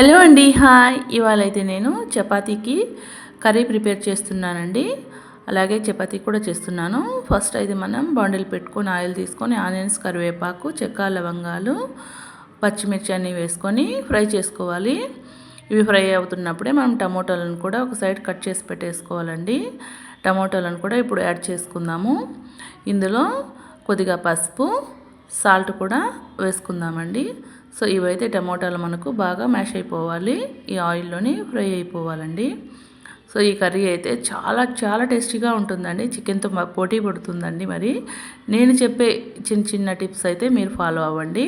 Hello అండి hi. ఇవాళ అయితే నేను చపాతీకి కర్రీ ప్రిపేర్ చేస్తున్నానండి. అలాగే చపాతీ కూడా చేస్తున్నాను. ఫస్ట్ అయితే మనం బాండిల్ పెట్టుకొని ఆయిల్ తీసుకొని ఆనియన్స్ కరివేపాకు చెక్క లవంగాలు పచ్చిమిర్చి అన్నీ వేసుకొని ఫ్రై చేసుకోవాలి. ఇవి ఫ్రై అవుతున్నప్పుడే మనం టమోటాలను కూడా ఒక సైడ్ కట్ చేసి పెట్టేసుకోవాలండి. టమోటాలను కూడా ఇప్పుడు యాడ్ చేసుకుందాము. ఇందులో కొద్దిగా పసుపు సాల్ట్ కూడా వేసుకుందామండి. సో ఇవైతే టమోటాలు మనకు బాగా మ్యాష్ అయిపోవాలి. ఈ ఆయిల్లోని ఫ్రై అయిపోవాలండి. సో ఈ కర్రీ అయితే చాలా చాలా టేస్టీగా ఉంటుందండి. చికెన్తో పోటీ పడుతుందండి మరి. నేను చెప్పే చిన్న చిన్న టిప్స్ అయితే మీరు ఫాలో అవ్వండి.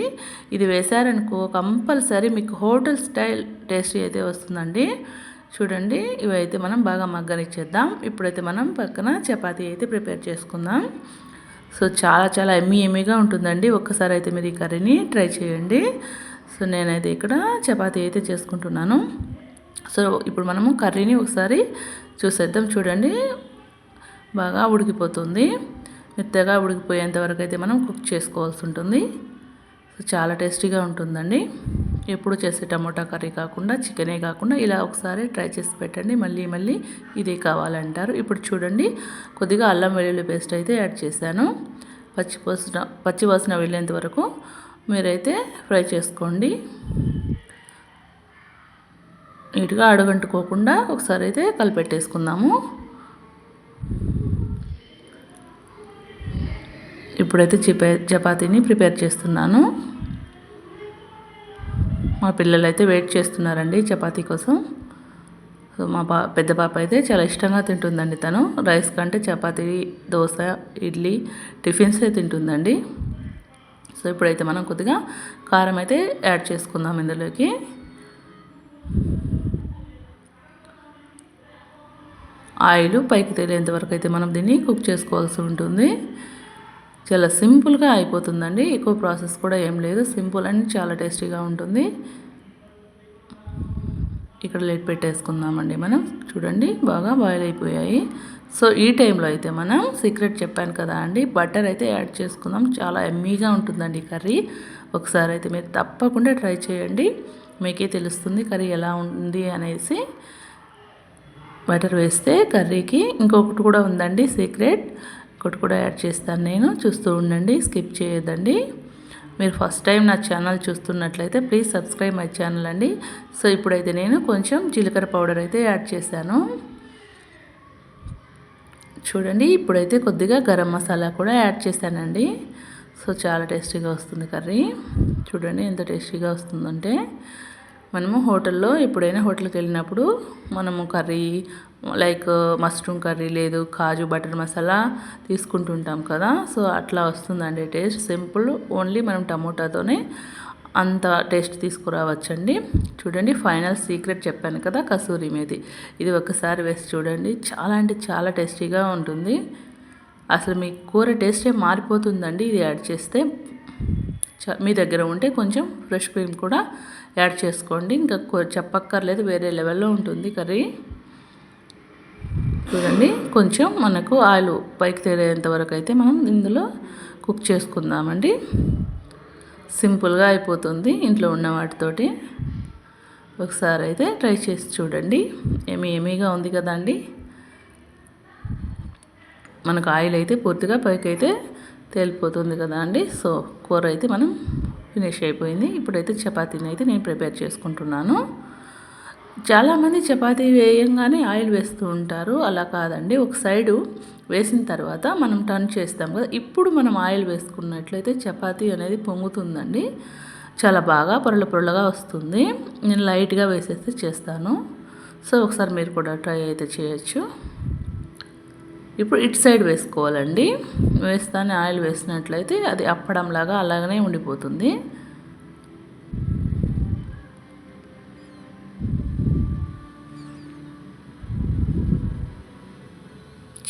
ఇది వేశారనుకో కంపల్సరీ మీకు హోటల్ స్టైల్ టేస్టీ అయితే వస్తుందండి. చూడండి ఇవైతే మనం బాగా మగ్గనిచ్చేద్దాం. ఇప్పుడైతే మనం పక్కన చపాతీ అయితే ప్రిపేర్ చేసుకుందాం. సో చాలా చాలా ఎమ్మీ ఎమ్మీగా ఉంటుందండి. ఒక్కసారి అయితే మీరు ఈ కర్రీని ట్రై చేయండి. సో నేనైతే ఇక్కడ చపాతీ అయితే చేసుకుంటున్నాను. సో ఇప్పుడు మనము కర్రీని ఒకసారి చూసేద్దాం. చూడండి. బాగా ఉడికిపోతుంది. మెత్తగా ఉడికిపోయేంత వరకు అయితే మనం కుక్ చేసుకోవాల్సి ఉంటుంది. సో చాలా టేస్టీగా ఉంటుందండి. ఎప్పుడు చేసే టమోటా కర్రీ కాకుండా చికెనే కాకుండా ఇలా ఒకసారి ట్రై చేసి పెట్టండి. మళ్ళీ మళ్ళీ ఇదే కావాలంటారు. ఇప్పుడు చూడండి కొద్దిగా అల్లం వెల్లుల్లి పేస్ట్ అయితే యాడ్ చేశాను. పచ్చి పోసిన పచ్చి వాసన వెళ్ళేంత వరకు మీరైతే ఫ్రై చేసుకోండి. నీట్గా అడుగంటుకోకుండా ఒకసారి అయితే కలిపెట్టేసుకుందాము. ఇప్పుడైతే చిపే చపాతీని ప్రిపేర్ చేస్తున్నాను. మా పిల్లలు అయితే వెయిట్ చేస్తున్నారండి చపాతీ కోసం. సో మా పా పెద్ద పాప అయితే చాలా ఇష్టంగా తింటుందండి తను. రైస్ కంటే చపాతీ దోశ ఇడ్లీ టిఫిన్సే తింటుందండి. సో ఇప్పుడైతే మనం కొద్దిగా కారం అయితే యాడ్ చేసుకుందాం ఇందులోకి. ఆయిల్ పైకి తేలేంత వరకు అయితే మనం దీన్ని కుక్ చేసుకోవాల్సి ఉంటుంది. చాలా సింపుల్గా అయిపోతుందండి. ఎక్కువ ప్రాసెస్ కూడా ఏం లేదు. సింపుల్ అండ్ చాలా టేస్టీగా ఉంటుంది. ఇక్కడ లేట్ పెట్టేసుకుందామండి మనం. చూడండి బాగా బాయిల్ అయిపోయాయి. సో ఈ టైంలో అయితే మనం సీక్రెట్ చెప్పాను కదా అండి. బటర్ అయితే యాడ్ చేసుకుందాం. చాలా ఎమ్మీగా ఉంటుందండి కర్రీ. ఒకసారి అయితే మీరు తప్పకుండా ట్రై చేయండి. మీకే తెలుస్తుంది కర్రీ ఎలా ఉంది అనేసి. బటర్ వేస్తే కర్రీకి ఇంకొకటి కూడా ఉందండి సీక్రెట్ ఒకటి కూడా యాడ్ చేస్తాను నేను. చూస్తూ ఉండండి స్కిప్ చేయొద్దండి. మీరు ఫస్ట్ టైం నా ఛానల్ చూస్తున్నట్లయితే ప్లీజ్ సబ్స్క్రైబ్ మై ఛానల్ అండి. సో ఇప్పుడైతే నేను కొంచెం జీలకర్ర పౌడర్ అయితే యాడ్ చేశాను. చూడండి ఇప్పుడైతే కొద్దిగా గరం మసాలా కూడా యాడ్ చేశానండి. సో చాలా టేస్టీగా వస్తుంది కర్రీ. చూడండి ఎంత టేస్టీగా వస్తుందంటే మనము హోటల్లో ఎప్పుడైనా హోటల్కి వెళ్ళినప్పుడు మనము కర్రీ లైక్ మష్రూమ్ కర్రీ లేదు కాజు బటర్ మసాలా తీసుకుంటుంటాం కదా. సో అట్లా వస్తుందండి టేస్ట్. సింపుల్ ఓన్లీ మనం టమోటాతోనే అంత టేస్ట్ తీసుకురావచ్చండి. చూడండి ఫైనల్ సీక్రెట్ చెప్పాను కదా కసూరి మేది ఇది ఒకసారి వేసి చూడండి. చాలా అంటే చాలా టేస్టీగా ఉంటుంది. అసలు మీ కూర టేస్టే మారిపోతుందండి ఇది యాడ్ చేస్తే. మీ దగ్గర ఉంటే కొంచెం ఫ్రెష్ క్రీమ్ కూడా యాడ్ చేసుకోండి. ఇంకా చెప్పక్కర్లేదు వేరే లెవెల్లో ఉంటుంది కర్రీ. చూడండి. కొంచెం మనకు ఆయిల్ పైకి తేలేంత వరకు అయితే మనం ఇందులో కుక్ చేసుకుందామండి. సింపుల్గా అయిపోతుంది ఇంట్లో ఉన్న వాటితోటి. ఒకసారి అయితే ట్రై చేసి చూడండి. ఏమి ఏమీగా ఉంది కదండి. మనకు ఆయిల్ అయితే పూర్తిగా పైకి అయితే తేలిపోతుంది కదా అండి. సో కూర అయితే మనం ఫినిష్ అయిపోయింది. ఇప్పుడైతే చపాతీని అయితే నేను ప్రిపేర్ చేసుకుంటున్నాను. చాలామంది చపాతీ వేయంగానే ఆయిల్ వేస్తూ ఉంటారు. అలా కాదండి. ఒక సైడు వేసిన తర్వాత మనం టర్న్ చేస్తాం కదా. ఇప్పుడు మనం ఆయిల్ వేసుకున్నట్లయితే చపాతీ అనేది పొంగుతుందండి. చాలా బాగా పొరల పొరలుగా వస్తుంది. నేను లైట్గా వేసేస్తే చేస్తాను. సో ఒకసారి మీరు కూడా ట్రై అయితే చేయొచ్చు. ఇప్పుడు ఇటు సైడ్ వేసుకోవాలండి. వేస్తానే ఆయిల్ వేసినట్లయితే అది అప్పడంలాగా అలాగనే ఉండిపోతుంది.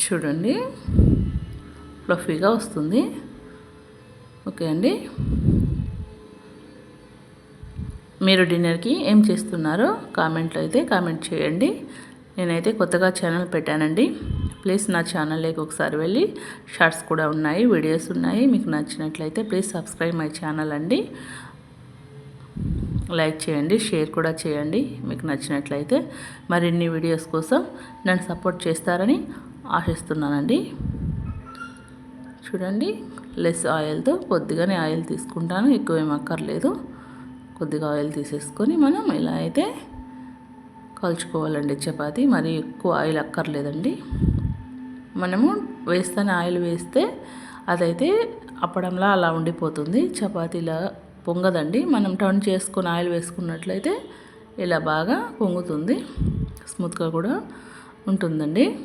చూడండి. ఫ్లఫీగా వస్తుంది. ఓకే అండి. మీరు డిన్నర్కి ఏం చేస్తున్నారో? కామెంట్లో అయితే కామెంట్ చేయండి. నేనైతే కొత్తగా ఛానల్ పెట్టానండి. ప్లీజ్ నా ఛానల్లోకి ఒకసారి వెళ్ళి షార్ట్స్ కూడా ఉన్నాయి వీడియోస్ ఉన్నాయి. మీకు నచ్చినట్లయితే ప్లీజ్ సబ్స్క్రైబ్ మై ఛానల్ అండి. లైక్ చేయండి షేర్ కూడా చేయండి. మీకు నచ్చినట్లయితే మరిన్ని వీడియోస్ కోసం నన్ను సపోర్ట్ చేస్తారని ఆశిస్తున్నానండి. చూడండి లెస్ ఆయిల్తో కొద్దిగానే ఆయిల్ తీసుకుంటాను ఎక్కువ ఏం అక్కర్లేదు. కొద్దిగా ఆయిల్ తీసేసుకొని మనం ఇలా అయితే కలుచుకోవాలండి చపాతి. మరి ఎక్కువ ఆయిల్ అక్కర్లేదండి. మనము వేస్తానే ఆయిల్ వేస్తే అదైతే అప్పడంలా అలా ఉండిపోతుంది. చపాతీలా పొంగదండి. మనం టర్న్ చేసుకుని ఆయిల్ వేసుకున్నట్లయితే ఇలా బాగా పొంగుతుంది. స్మూత్గా కూడా ఉంటుందండి.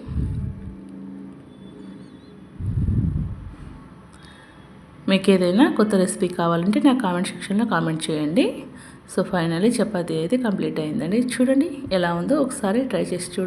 మీకు ఏదైనా కొత్త రెసిపీ కావాలంటే నా కామెంట్ సెక్షన్లో కామెంట్ చేయండి. సో ఫైనల్లీ చపాతీ అయితే కంప్లీట్ అయిందండి. చూడండి ఎలా ఉందో ఒకసారి ట్రై చేసి చూడండి.